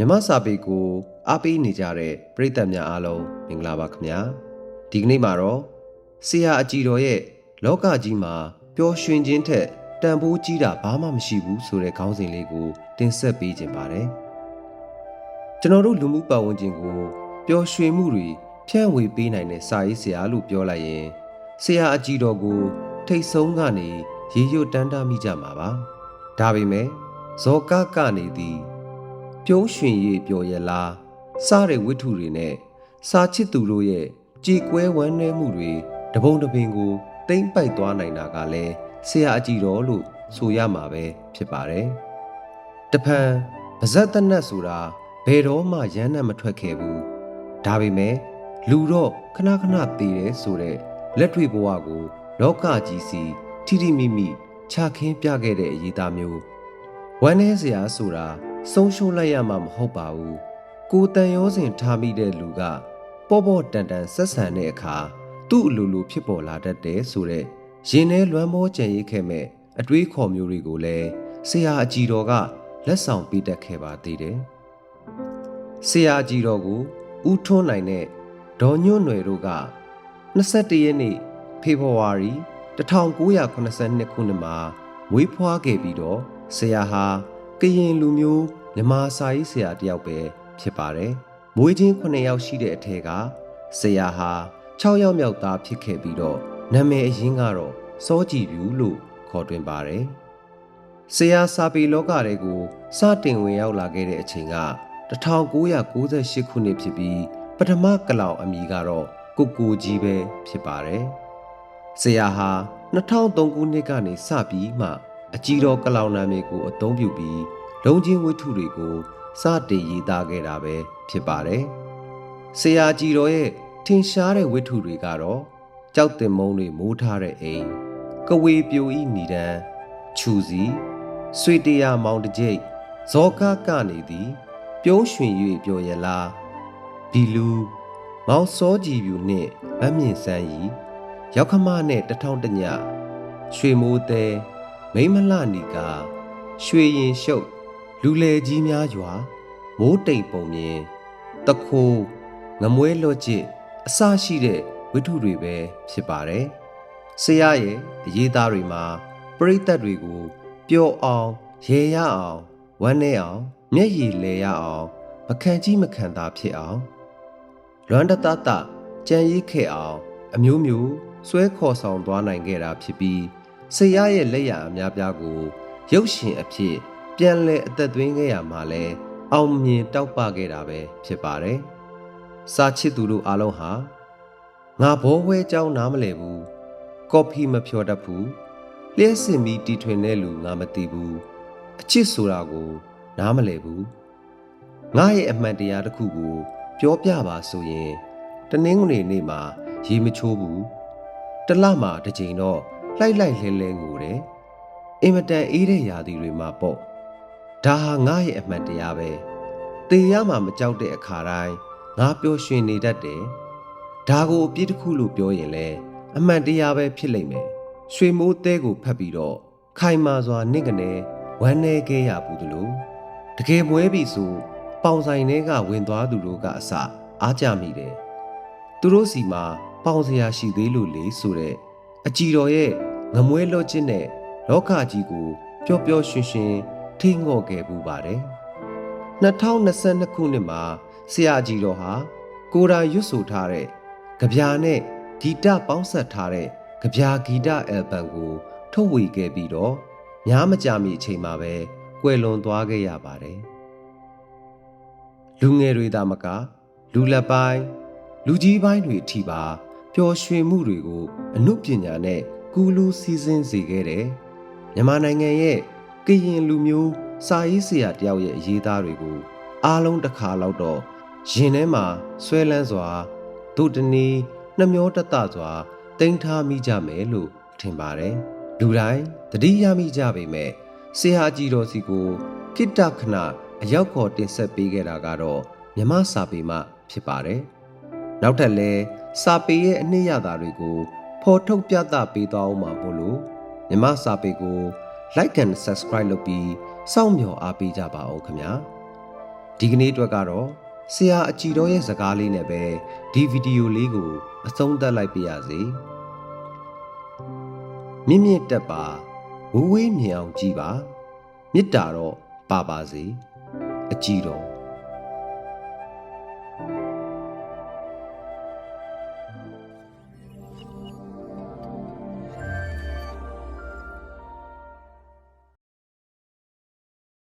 မြမစာပေကိုအားပေးနေကြတဲ့ပရိသတ်များအားလုံးမင်္ဂလာပါခင်ဗျာဒီကနေ့မှာတော့ဆရာအကြည်တော်ရဲ့လောကကြီးမှာပျော်ရွှင်ခြင်းထက်တန်ဖိုးကြီးတာဘာမှမရှိဘူးဆိုတဲ့ခေါင်းစဉ်လေးကိုတင်ဆက်ပေးခြင်းပါတယ်ကျွန်တော်တို့လူမှုပတ်ဝန်းကျင်ကိုပျော်ရွှင်မှုတွေဖြန့်ဝေပေးနိုင်တဲ့စာရေးဆရာလို့ပြောလိုက်ရင်ဆရာအကြည်တော်ကို ထိတ်ဆုံးကနေရေရွတ်တန်းတာမိကြမှာပါဒါပေမဲ့ဇောကကနေသည် ပြုံးရွှင်ရည်ပျော်ရလားစတဲ့ဝိထုတွေနဲ့စာချစ်သူတို့ရဲ့ကြည်ကွဲဝမ်းနည်းမှုတွေတပုံတပင်ကိုတိမ့်ပိုက်သွားနိုင်တာကလည်းဆရာအကြည်တော်လို့ဆိုရမှာပဲဖြစ်ပါတယ်။တဖန်ဗဇက်တနတ်ဆိုတာဘယ်တော့မှရမ်းနှံ့မထွက်ခဲ့ဘူး။ဒါပေမဲ့လူတော့ခဏခဏတည်တယ်ဆိုတဲ့လက်တွေ့ဘဝကိုလောကကြီးစီထိထိမိမိခြာခင်းပြခဲ့တဲ့အရေးသားမျိုးဝမ်းနည်းစရာဆိုတာ ဆုံးရှုံးလိုက်ရမှာမဟုတ်ပါဘူးကိုတန်ရောစဉ်ထားမိတဲ့လူကပေါ့ပေါ့တန်တန်ဆက်ဆံတဲ့အခါသူ့အလိုလိုဖြစ်ပေါ်လာတတ်တယ်ဆိုတဲ့ရင်ထဲလွမ်းမောကြံရိပ်ခဲ့မဲ့အတွေးခေါ်မျိုးတွေကိုလည်းဆရာအကြည်တော်ကလက်ဆောင်ပေးတတ်ခဲ့ပါသေးတယ်ဆရာအကြည်တော်ကိုဦးထွန်းနိုင်တဲ့ဒေါ်ညွန့်ຫນွယ်တို့က21ရက်နေ့ဖေဖော်ဝါရီ1982ခုနှစ်မှာမွေးဖွားခဲ့ပြီးတော့ဆရာဟာကရင်လူမျိုး မြမာစာရေးဆရာတယောက်ပဲဖြစ်ပါတယ်။မွေးချင်း9ယောက်ရှိတဲ့အထက်ကဆရာဟာ6ယောက်မြောက်သားဖြစ်ခဲ့ပြီးတော့နာမည်အရင်းကတော့စောကြည်ပြူလို့ခေါ်တွင်ပါတယ်။ဆရာစာပေလောကတွေကိုစတင်ဝင်ရောက်လာခဲ့တဲ့အချိန်က1998ခုနှစ်ဖြစ်ပြီးပထမကလောင်အမည်ကတော့ကိုကိုကြီးပဲဖြစ်ပါတယ်။ဆရာဟာ2003ခုနှစ်ကနေစပြီးမှအကြီးတော်ကလောင်နာမည်ကိုအသုံးပြုပြီး လုံချင်းဝတ္ထုတွေကိုစတင်ရေးသားခဲ့တာပဲဖြစ်ပါတယ်။ဆရာကြီးတော်ရဲ့ထင်ရှားတဲ့ဝတ္ထုတွေကတော့ကြောက်တင်မုံတွေမိုးထားတဲ့အိမ်၊ကဝေပြိုဤနီတန်း၊ခြူစီ၊ဆွေတရာမောင်တကြိတ်၊ဇောကကနေသည်ပြုံးရွှင်၍ပြောရလားဘီလူမောင်စောကြည်ပြူနှင့်ဗတ်မြင့်စန်းဤရောက်ခမနဲ့တထောင်တညရွှေမိုးသေးမိမလှနီကာရွှေရင်ရှုပ် လူလေကြီးများရွာမိုးတိမ်ပုံမြင်တခိုးငမွဲလော့ကျစ်အစရှိတဲ့ဝိထုတွေပဲဖြစ်ပါတယ်။ဆရာရဲ့အရေးသားတွေမှာပရိသတ်တွေကိုပျော်အောင်ရေရအောင်ဝမ်းနည်းအောင်မျက်ရည်လဲရအောင်မခံကြီးမခံသာဖြစ်အောင်လွမ်းတတတကြံရိပ်ခဲ့အောင်အမျိုးမျိုးဆွဲခေါ်ဆောင်သွားနိုင်ခဲ့တာဖြစ်ပြီးဆရာရဲ့လက်ရအများပြားကိုရုပ်ရှင်အဖြစ် ပြန်လဲအသက်သွင်းခဲ့ရမှာလဲအောင်မြင်တောက်ပခဲ့တာပဲဖြစ်ပါတယ်။စာချစ်သူတို့အားလုံးဟာငါဘောဝဲเจ้าနားမလဲဘူးကော်ဖီမဖြော်တတ်ဘူးလျှက်စင်ပြီးတီထွင်တဲ့လူငါမသိဘူးအချစ်ဆိုတာကို နားမလဲဘူးငါရဲ့အမှန်တရားတစ်ခုကို ပြောပြပါဆိုရင်တနင်္ဂနွေနေ့မှာရေမချိုးဘူးတလမှာတစ်ချိန်တော့လိုက်လိုက်လဲလဲငိုတယ်အင်မတန်အေးတဲ့ຢာသီတွေမှာပေါ့ ဒါဟာငါရဲ့အမှန်တရားပဲတေရမှာမကြောက်တဲ့အခါတိုင်းငါပျော်ရွှင်နေတတ်တယ်ဒါကိုအပြစ်တစ်ခုလို့ပြောရင်လဲအမှန်တရားပဲဖြစ်လိမ့်မယ်ရွှေမိုးတဲကိုဖတ်ပြီးတော့ခိုင်မာစွာနင့်ကနေဝမ်းနေခဲ့ရဘူးတလို့တကယ်ပွဲပြီဆိုပေါင်ဆိုင်ထဲကဝင်သွားသူတို့ကအစအားကြမိတယ်သူတို့စီမှာပေါင်စရာရှိသေးလို့လေဆိုတဲ့အကြည်တော်ရဲ့ငမွဲလော့ချစ်နဲ့လောကကြီးကိုပျော်ပျော်ရွှင်ရွှင် ထိငော့ခဲ့ပူပါတယ်2022ခုနှစ်မှာဆရာကြီးတော်ဟာကိုရာရွတ်ဆိုထားတဲ့ကြပြာနဲ့ဂီတပေါင်းဆက်ထားတဲ့ကြပြာဂီတအယ်ဘမ်ကို ထုတ်ဝေခဲ့ပြီးတော့များမကြာမီအချိန်မှာပဲကွယ်လွန်သွားခဲ့ရပါတယ်လူငယ်တွေသာမက လူလက်ပိုင်းလူကြီးပိုင်းတွေအထိပါပျော်ရွှင်မှုတွေကို အမှုပညာနဲ့ကူးလူးစီစဉ်စေခဲ့တယ်မြန်မာနိုင်ငံရဲ့ ကရင်လူမျိုးစာရေးဆရာတယောက်ရဲ့အရေးသားတွေကိုအားလုံးတစ်ခါလောက်တော့ရင်ထဲမှာဆွဲလန်းစွာဒုတနီနှမျောတတစွာတင်ထားမိကြမယ်လို့ထင်ပါတယ်လူတိုင်းတတိယမိကြပေမဲ့ဆရာကြီးတော်စီကိုကိတ္တခဏအရောက်ခေါ်တင်ဆက်ပေးခဲ့တာကတော့မြမစာပေမှဖြစ်ပါတယ်နောက်ထပ်လဲစာပေရဲ့အနှစ်ရတာတွေကိုဖော်ထုတ်ပြသပေးသွားအောင်မှာပို့လို့မြမစာပေကို like and subscribe လုပ်ပြီးစောင့်မျှော်အားပေးကြပါအောင်ခင်ဗျာဒီကနေ့အတွက်ကတော့ဆရာအကြည်တော်ရဲ့စကားလေးနဲ့ပဲဒီဗီဒီယိုလေးကိုအဆုံးသတ်လိုက်ပါရစေမြင့်မြင့်တက်ပါဝေးဝေးမြင်အောင်ကြည့်ပါမေတ္တာတော့ပါပါစေအကြည်တော်